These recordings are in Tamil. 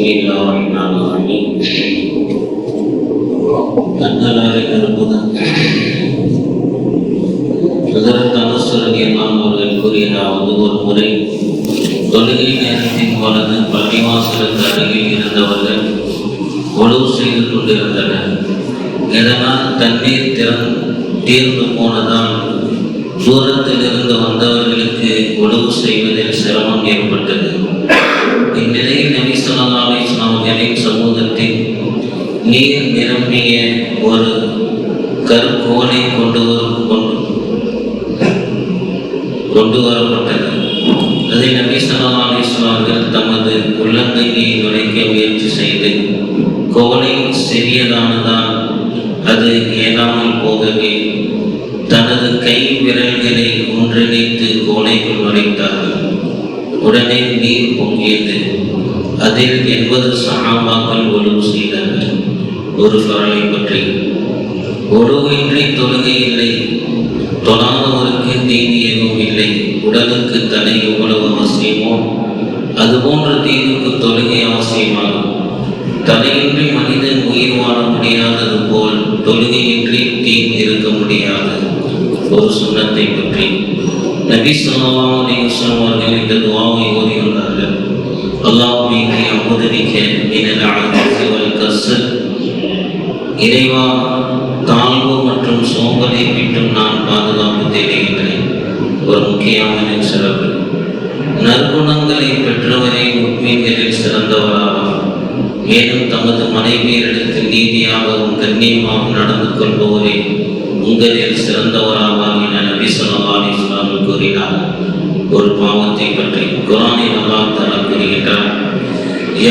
بسم الله الرحمن الرحيم கண்ணலாரை கருப்புதன் ஹசரத் அனஸ் ரலியல்லாஹு அவர்கள் கூறியதாவது ஒரு முறை தொழுகை நேரத்தின் பொழுது பள்ளிவாசலுக்கு அருகில் இருந்தவர்கள் ஒழுவு செய்து கொண்டிருந்தனர் இதனால் தண்ணீர் திறன் தீர்ந்து போனதால் தூரத்தில் இருந்து வந்தவர்களுக்கு ஒழுவு செய்வதில் சிரமம் ஏற்பட்டது நீர் நிரம்பிய ஒரு கருக்கோலை கொண்டு வரும் கொண்டு கொண்டு வரப்பட்டது. அதை நபி ஸல்லல்லாஹு அலைஹி தமது உள்ளங்கையை நுழைக்க முயற்சி செய்து கோலை சிறியதானதால் அது ஏறாமல் போகவே தனது கை விரல்களை ஒன்றிணைத்து கோலைக்குள் நுழைத்தார்கள் உடனே நீர் பொங்கியது. அதில் எண்பது சகாபாக்கள் ஒழுங்கு செய்தார்கள். ஒரு சுரலை பற்றி ஒருவின்றி தொழுகை இல்லை. தொழாதவருக்கு தீங்கு எதுவும் இல்லை. உடலுக்கு தடை எவ்வளவு அவசியமோ அதுபோன்ற தீனுக்கு தொழுகை அவசியமாகும். தடையின்றி மனிதன் உயிர் வாழ முடியாதது போல் தொழுகையின்றி தீன் இருக்க முடியாது. ஒரு சுண்ணத்தை பற்றி. நபி ஸல்லல்லாஹு அவர்கள் இந்த துவாவை ஓதியுள்ளார்கள். அல்லாஹ்வே இறைவா தாழ்வு மற்றும் சோம்பலை விட்டும் நான் பாதுகாப்பு தேடுகின்றேன். ஒரு முக்கியமான சிறப்பு. நற்குணங்களை பெற்றவரை உண்மைகளில் சிறந்தவராவார். மேலும் தமது மனைவியரிடத்தில் நீதியாகவும் கண்ணியமாகவும் நடந்து கொள்பவரே உங்களில் சிறந்தவராவார் என நபி ஸல்லல்லாஹு அலைஹி கூறினார். ஒரு பாவத்தை பற்றி குரானில் அல்லாஹ் தலா கூறுகின்றார்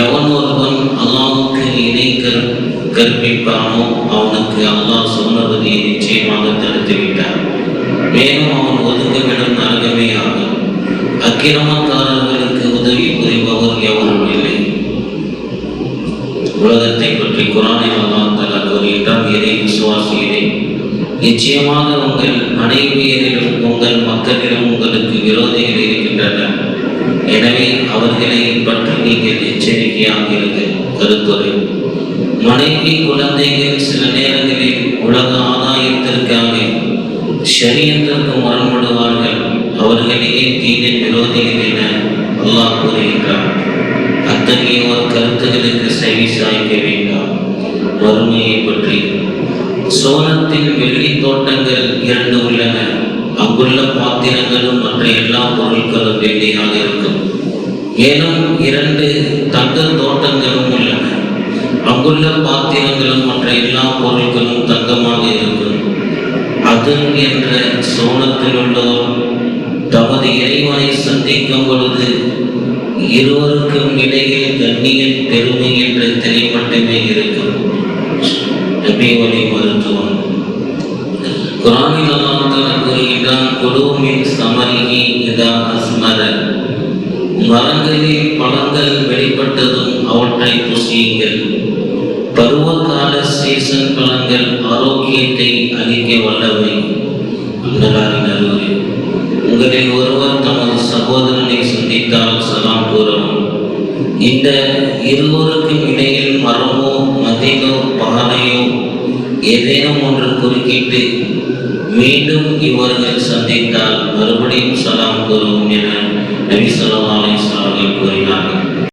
எவன் ஒருவன் அல்லாவுக்கு இணை கற்பிப்பானோ? அவனுக்கு அல்லாஹ் சொன்னபதியை நிச்சயமாக தடுத்து விட்டார் மேலும் அவன் ஒதுக்கவிடும் நரகமே ஆகும். அக்கிரமக்காரர்களுக்கு உதவி புரிபவர் எவரும் இல்லை. உலகத்தை பற்றி குரானை அல்லாஹ் தஆலா கூறுகின்றார் இதை விசுவாசியிலே நிச்சயமாக உங்கள் மனைவியரிலும் உங்கள் மக்களிடம் உங்களுக்கு விரோதிகள் இருக்கின்றனர் எனவே அவர்களை பற்றி நீங்கள் எச்சரிக்கையாக இருங்கள். கருத்துரை. மனைவி குழந்தைகள் சில நேரங்களில் உலக ஆதாயத்திற்காக ஷரியத்திற்கு முரண்படுவார்கள் அவர்களையே தீனின் விரோதிகள் என அல்லாஹ் கூறுகின்றார் அத்தகைய ஒரு கருத்துகளுக்கு செவி சாய்க்க வேண்டாம். வறுமையை பற்றி. சோனத்தின் வெள்ளி தோட்டங்கள் இரண்டு உள்ளன. அங்குள்ள பாத்திரங்களும் மற்ற எல்லா பொருட்களும் வெள்ளியாக இருக்கும். மேலும் இரண்டு தங்க தோட்டங்களும் உள்ளன அங்குள்ள பாத்திரங்களும் மற்ற எல்லா பொருட்களும் தங்கமாக இருக்கும். அது என்ற சோனத்தில் உள்ளதோ தமது இறைவனை சந்திக்கும் பொழுது இருவருக்கும் இடையில் கண்ணியின் பெருமை என்ற திரை மட்டுமே இருக்கும். நபி மருத்துவம். குரானில் அல்லாஹ் கூறுகின்றான் குலூமின் சமரிஹி இதா அஸ்மர. மரங்களில் பழங்கள் வெளிப்பட்டதும் அவற்றை புசியுங்கள். பருவகால சீசன் பழங்கள் ஆரோக்கியத்தை அளிக்க வல்லவை. உங்களில் ஒருவர் தமது சகோதரனை சந்தித்தால் சலாம் கூறவும் இந்த இருவருக்கும் இடையில் மரமோ மதிலோ பானையோ ஏதேனும் ஒன்று குறுக்கிட்டு மீண்டும் இவர்கள் சந்தித்தால் மறுபடியும் சலாம் கூறவும் என நபி ஸல்லல்லாஹு அலைஹி கூறினார்கள்.